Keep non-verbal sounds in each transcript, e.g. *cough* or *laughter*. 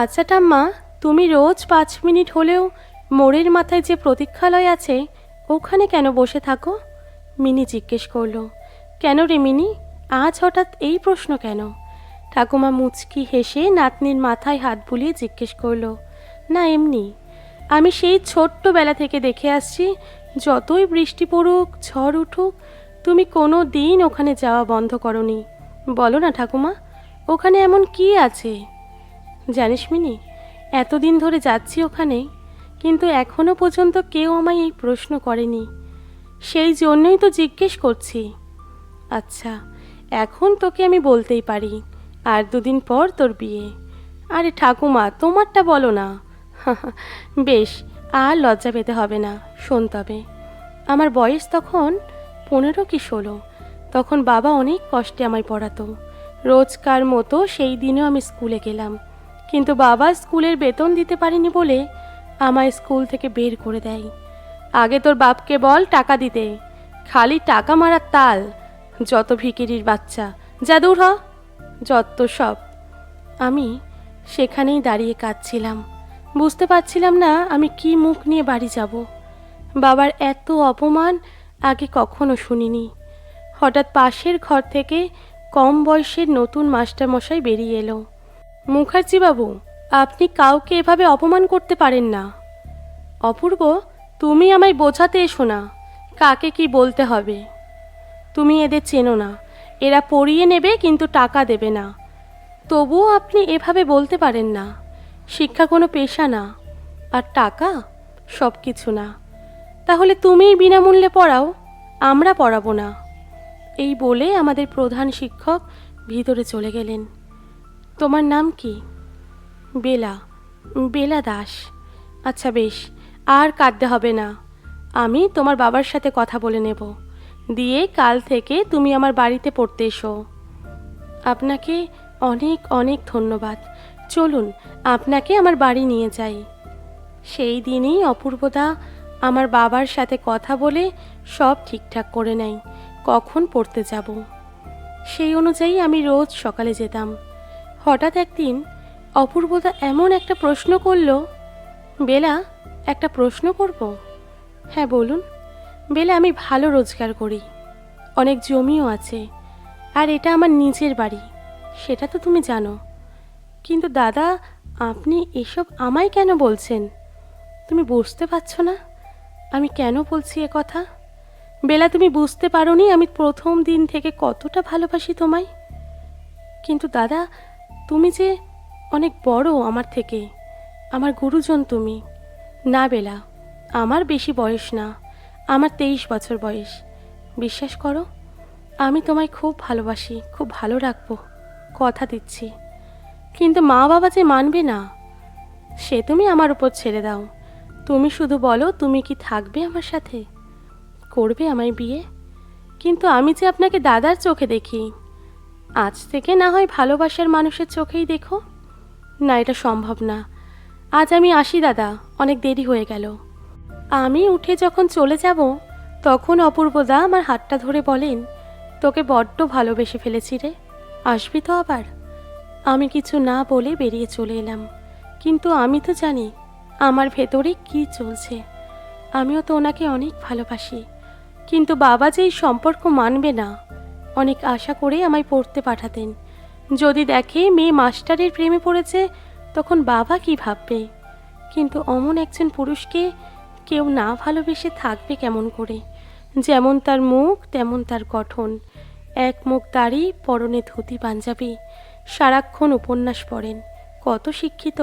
আচ্ছা ঠাম্মা, তুমি রোজ পাঁচ মিনিট হলেও মোড়ের মাথায় যে প্রতীক্ষালয় আছে, ওখানে কেন বসে থাকো? মিনি জিজ্ঞেস করল। কেন রে মিনি? আজ হঠাৎ এই প্রশ্ন কেন? ঠাকুমা মুচকি হেসে নাতনির মাথায় হাত বুলিয়ে জিজ্ঞেস করল, না, এমনি। আমি সেই ছোট্টবেলা থেকে দেখে আসছি, যতই বৃষ্টি পড়ুক, ঝড় উঠুক, তুমি কোনো দিন ওখানে যাওয়া বন্ধ করনি। বলো না ঠাকুমা, ওখানে এমন কি আছে? জানিস মিনি, এতদিন ধরে যাচ্ছি ওখানে, কিন্তু এখনও পর্যন্ত কেউ আমায় এই প্রশ্ন করেনি। সেই জন্যই তো জিজ্ঞেস করছি। আচ্ছা এখন তোকে আমি বলতেই পারি, আর দুদিন পর তোর বিয়ে। আরে ঠাকুমা, তোমারটা বলো না। *laughs* বেশ, আর লজ্জা পেতে হবে না, শোন তবে। আমার বয়স তখন পনেরো কি ষোলো। তখন বাবা অনেক কষ্টে আমায় পড়াতো। রোজকার মতো সেই দিনেও আমি স্কুলে গেলাম। কিন্তু বাবা স্কুলের বেতন দিতে পারেনি বলে আমায় স্কুল থেকে বের করে দেয়। আগে তোর বাপকে বল টাকা দিতে। খালি টাকা মারার তাল। যত ভিকিরির বাচ্চা। যা দূর হ। যত সব। আমি সেখানেই দাঁড়িয়ে কাঁদছিলাম। বুঝতে পারছিলাম না আমি কি মুখ নিয়ে বাড়ি যাব। বাবার এত অপমান আগে কখনো শুনিনি। হঠাৎ পাশের ঘর থেকে কম বয়সের নতুন মাস্টারমশাই বেরিয়ে এলো। মুখার্জি বাবু, আপনি কাউকে এভাবে অপমান করতে পারেন না। অপূর্ব, তুমি আমায় বোঝাতে এসো না, কাকে কি বলতে হবে। তুমি এদের চেনো না, এরা পড়িয়ে নেবে কিন্তু টাকা দেবে না। তবুও আপনি এভাবে বলতে পারেন না, শিক্ষা কোনো পেশা না, আর টাকা সব কিছু না। তাহলে তুমিই বিনামূল্যে পড়াও, আমরা পড়াবো না। এই বলে আমাদের প্রধান শিক্ষক ভিতরে চলে গেলেন। তোমার নাম কি? বেলা বেলা দাস। আচ্ছা বেশ, আর কাঁদতে হবে না। আমি তোমার বাবার সাথে কথা বলে নেব। দিয়ে কাল থেকে তুমি আমার বাড়িতে পড়তে এসো। আপনাকে অনেক অনেক ধন্যবাদ। চলুন, আপনাকে আমার বাড়ি নিয়ে যাই। সেই দিনই অপূর্বদা আমার বাবার সাথে কথা বলে সব ঠিকঠাক করে নেয়। কখন পড়তে যাব? সেই অনুযায়ী আমি রোজ সকালে যেতাম। হঠাৎ একদিন অপূর্বদা এমন একটা প্রশ্ন করল, বেলা, একটা প্রশ্ন করব? হ্যাঁ বলুন। বেলা, আমি ভালো রোজগার করি। অনেক জমিও আছে। আর এটা আমার নিজের বাড়ি। সেটা তো তুমি জানো। কিন্তু দাদা, আপনি এসব আমায় কেন বলছেন? তুমি বুঝতে পারছ না? আমি কেন বলছি এ কথা? বেলা, তুমি বুঝতে পারোনি আমি প্রথম দিন থেকে কতটা ভালোবাসি তোমায়। কিন্তু দাদা তুমি যে অনেক বড় আমার থেকে। আমার গুরুজন তুমি। না বেলা, আমার বেশি বয়স না। আমার তেইশ বছর বয়স। বিশ্বাস করো, আমি তোমায় খুব ভালোবাসি, খুব ভালো রাখব, কথা দিচ্ছি। কিন্তু মা বাবা যে মানবে না, সে তুমি আমার উপর ছেড়ে দাও। তুমি শুধু বলো, তুমি কি থাকবে আমার সাথে? করবে আমায় বিয়ে? কিন্তু আমি যে আপনাকে দাদার চোখে দেখি আজ থেকে না হয় ভালোবাসার মানুষের চোখেই দেখো। না, এটা সম্ভব না। আজ আমি আসি দাদা, অনেক দেরি হয়ে গেল। আমি উঠে যখন চলে যাব, তখন অপূর্বদা আমার হাতটা ধরে বলেন, তোকে বড্ড ভালোবেসে ফেলেছি রে। আসবি তো আবার? আমি কিছু না বলে বেরিয়ে চলে এলাম। কিন্তু আমি তো জানি, আমার ভেতরে কি চলছে। আমিও তো ওনাকে অনেক ভালোবাসি। কিন্তু বাবা যে এই সম্পর্ক মানবে না। অনেক আশা করে আমায় পড়তে পাঠাতেন। যদি দেখে মেয়ে মাস্টারের প্রেমে পড়েছে, তখন বাবা কি ভাববে? কিন্তু অমন একজন পুরুষকে কেউ না ভালোবেসে থাকবে কেমন করে? যেমন তার মুখ, তেমন তার গঠন। এক মুখ দাড়ি পরনে ধুতি পাঞ্জাবি। সারাক্ষণ উপন্যাস পড়েন। কত শিক্ষিত?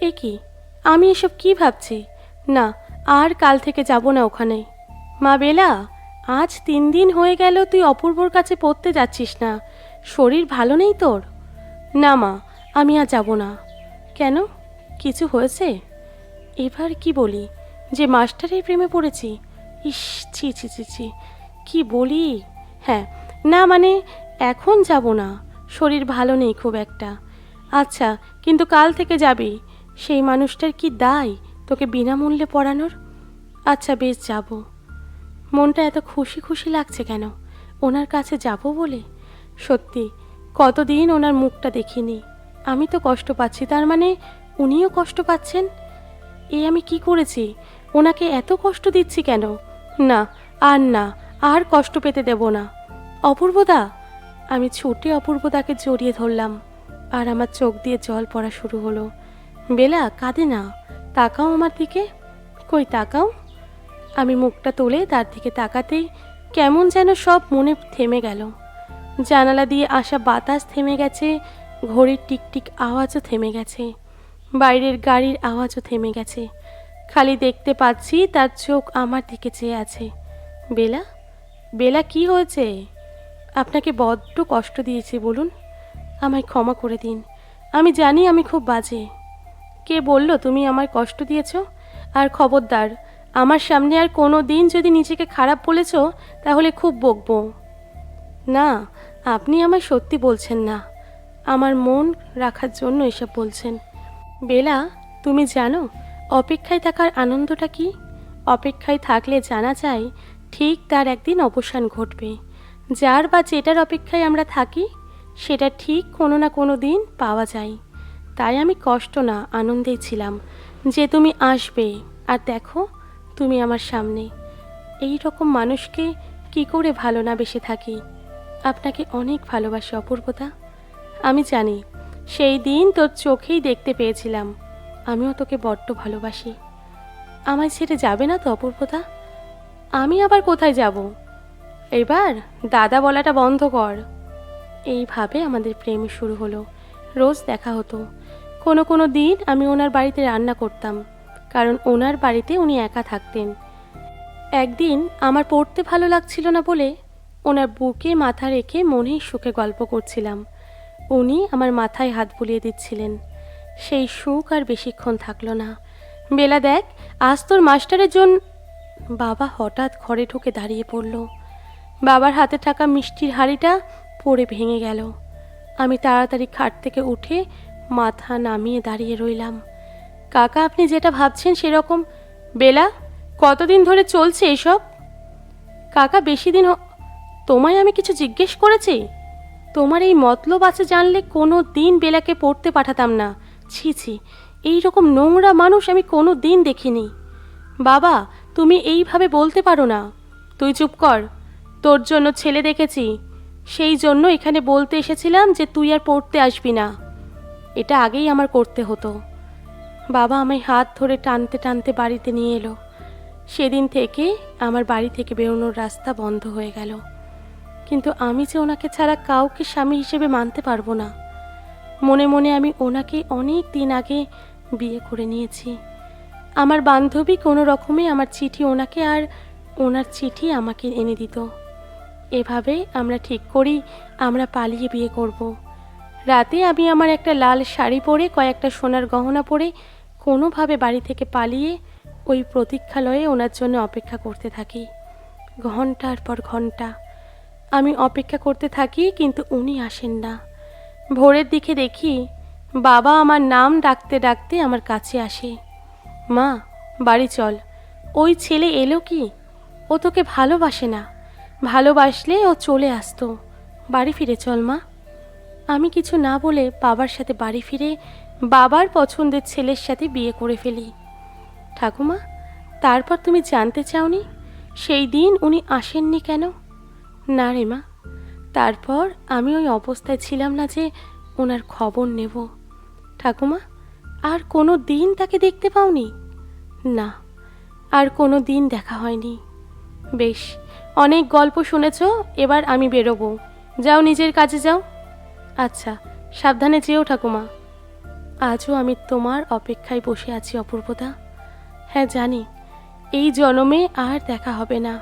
এ কি? আমি এসব কি ভাবছি? না, আর কাল থেকে যাব না ওখানে। মা বেলা? আজ তিন দিন হয়ে গেল তুই অপূর্বর কাছে পড়তে যাচ্ছিস না। শরীর ভালো নেই তোর? না মা, আমি আর যাব না। কেন? কিছু হয়েছে? এবার কি বলি? যে মাস্টারের প্রেমে পড়েছি। ইস, ছি ছি ছি ছি। কি বলি? হ্যাঁ না মানে এখন যাব না। শরীর ভালো নেই খুব একটা। আচ্ছা কিন্তু কাল থেকে যাবি। সেই মানুষটার কি দায় তোকে বিনামূল্যে পড়ানোর? আচ্ছা বেশ, যাব। মনটা এত খুশি খুশি লাগছে কেন? ওনার কাছে যাব বলে? সত্যি, কতদিন ওনার মুখটা দেখিনি। আমি তো কষ্ট পাচ্ছি, তার মানে উনিও কষ্ট পাচ্ছেন? এ আমি কি করেছি? ওনাকে এত কষ্ট দিচ্ছি কেন? না, আর না, আর কষ্ট পেতে দেব না। অপূর্বদা, আমি ছুটে অপূর্বদাকে জড়িয়ে ধরলাম, আর আমার চোখ দিয়ে জল পড়া শুরু হলো। বেলা, কাঁদে না। তাকাও আমার দিকে। কই তাকাও? আমি মুখটা তুলে তার দিকে তাকাতেই কেমন যেন সব মনে থেমে গেল। জানালা দিয়ে আসা বাতাস থেমে গেছে, ঘড়ির টিকটিক আওয়াজও থেমে গেছে, বাইরের গাড়ির আওয়াজও থেমে গেছে। খালি দেখতে পাচ্ছি তার চোখ আমার দিকে চেয়ে আছে। বেলা? বেলা কি হয়েছে? আপনাকে বড্ড কষ্ট দিয়েছি, বলুন। আমায় ক্ষমা করে দিন। আমি জানি আমি খুব বাজে। কে বলল তুমি আমায় কষ্ট দিয়েছ? আর খবরদার আমার সামনে আর কোনো দিন যদি নিজেকে খারাপ বলেছ, তাহলে খুব বকবো। না, আপনি আমায় সত্যি বলছেন না। আমার মন রাখার জন্য এসব বলছেন। বেলা, তুমি জানো, অপেক্ষায় থাকার আনন্দটা কি? অপেক্ষায় থাকলে জানা যায়, ঠিক তার একদিন অবসান ঘটবে। যার বা যেটার অপেক্ষায় আমরা থাকি, সেটা ঠিক কোনো না কোনো দিন পাওয়া যায়। তাই আমি কষ্ট না, আনন্দেই ছিলাম। যে তুমি আসবে, আর দেখো তুমি আমার সামনে। এই রকম মানুষকে কি করে ভালো না বেসে থাকি? আপনাকে অনেক ভালোবাসি অপূর্বতা আমি জানি, সেই দিন তোর চোখেই দেখতে পেয়েছিলাম। আমিও তোকে বড্ড ভালোবাসি। আমায় ছেড়ে যাবে না তো অপূর্বতা আমি আবার কোথায় যাব? এবার দাদা বলাটা বন্ধ কর। এইভাবে আমাদের প্রেম শুরু হলো। রোজ দেখা হতো। কোনো কোনো দিন আমি ওনার বাড়িতে রান্না করতাম। কারণ ওনার বাড়িতে উনি একা থাকতেন। একদিন আমার পড়তে ভালো লাগছিল না বলে ওনার বুকে মাথা রেখে মনেই সুখে গল্প করছিলাম। উনি আমার মাথায় হাত বুলিয়ে দিচ্ছিলেন। সেই সুখ আর বেশিক্ষণ থাকল না। বেলা দেখ, আজ তোর মাস্টারের জন্য বাবা হঠাৎ ঘরে ঢুকে দাঁড়িয়ে পড়ল। বাবার হাতে থাকা মিষ্টির হাঁড়িটা পড়ে ভেঙে গেল। আমি তাড়াতাড়ি খাট থেকে উঠে মাথা নামিয়ে দাঁড়িয়ে রইলাম। কাকা, আপনি যেটা ভাবছেন সেরকম। বেলা, কতদিন ধরে চলছে এসব? কাকা, বেশি দিন তোমায় আমি কিছু জিজ্ঞেস করেছি? তোমার এই মতলব আছে জানলে কোনো দিন বেলাকে পড়তে পাঠাতাম না। ছি ছি এই রকম নোংরা মানুষ আমি কোনো দিন দেখিনি। বাবা, তুমি এইভাবে বলতে পারো না। তুই চুপ কর। তোর জন্য ছেলে দেখেছি। সেই জন্য এখানে বলতে এসেছিলাম যে তুই আর পড়তে আসবি না। এটা আগেই আমার করতে হতো। বাবা আমায় হাত ধরে টানতে টানতে বাড়িতে নিয়ে এলো। সেদিন থেকে আমার বাড়ি থেকে বেরোনোর রাস্তা বন্ধ হয়ে গেল। কিন্তু আমি যে ওনাকে ছাড়া কাউকে স্বামী হিসেবে মানতে পারব না, মনে মনে আমি ওনাকে অনেক দিন আগে বিয়ে করে নিয়েছি। আমার বান্ধবী কোনো রকমে আমার চিঠি ওনাকে আর ওনার চিঠি আমাকে এনে দিত। এভাবে আমরা ঠিক করি, আমরা পালিয়ে বিয়ে করব। রাতে আমি আমার একটা লাল শাড়ি পরে কয়েকটা সোনার গহনা পরে কোনোভাবে বাড়ি থেকে পালিয়ে ওই প্রতীক্ষালয়ে ওনার জন্য অপেক্ষা করতে থাকি। ঘণ্টার পর ঘণ্টা আমি অপেক্ষা করতে থাকি, কিন্তু উনি আসেন না। ভোরের দিকে দেখি বাবা আমার নাম ডাকতে ডাকতে আমার কাছে আসে। মা, বাড়ি চল। ওই ছেলে এলো কি? ও তোকে ভালোবাসে না। ভালোবাসলে ও চলে আসতো। বাড়ি ফিরে চল মা। আমি কিছু না বলে বাবার সাথে বাড়ি ফিরে বাবার পছন্দের ছেলের সাথে বিয়ে করে ফেলি। ঠাকুমা, তারপর তুমি জানতে চাওনি, সেই দিন উনি আসেননি কেন? না রে মা, তারপর আমি ওই অবস্থায় ছিলাম না যে ওনার খবর নেব। ঠাকুমা, আর কোনো দিন তাকে দেখতে পাওনি? না, আর কোনো দিন দেখা হয়নি। বেশ, অনেক গল্প শুনেছ, এবার আমি বেরোবো। যাও নিজের কাজে যাও। আচ্ছা সাবধানে যেও ঠাকুমা। আজও আমি তোমার অপেক্ষায় বসে আছি, অপূর্বদা। হ্যাঁ জানি, এই জনমে আর দেখা হবে না।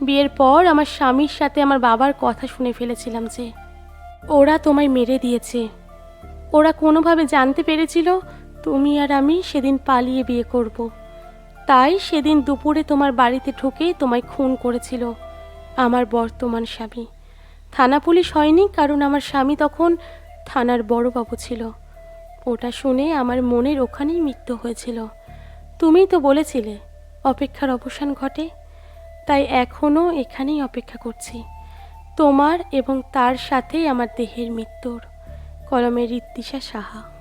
বিয়ের পর আমার স্বামীর সাথে আমার বাবার কথা শুনে ফেলেছিলাম যে ওরা তোমায় মেরে দিয়েছে। ওরা কোনোভাবে জানতে পেরেছিল তুমি আর আমি সেদিন পালিয়ে বিয়ে করব। তাই সেদিন দুপুরে তোমার বাড়িতে ঢুকে তোমায় খুন করেছিল আমার বর্তমান স্বামী। থানা পুলিশ হয়নি, কারণ আমার স্বামী তখন থানার বড়বাবু ছিল। ওটা শুনে আমার মনের ওখানেই মৃত্যু হয়েছিল। তুমি তো বলেছিলে, অপেক্ষার অবসান ঘটে, তাই এখনও এখানেই অপেক্ষা করছি। তোমার এবং তার সাথেই আমার দেহের মৃত্যুর, কলমের ঋত্বিষা সাহা।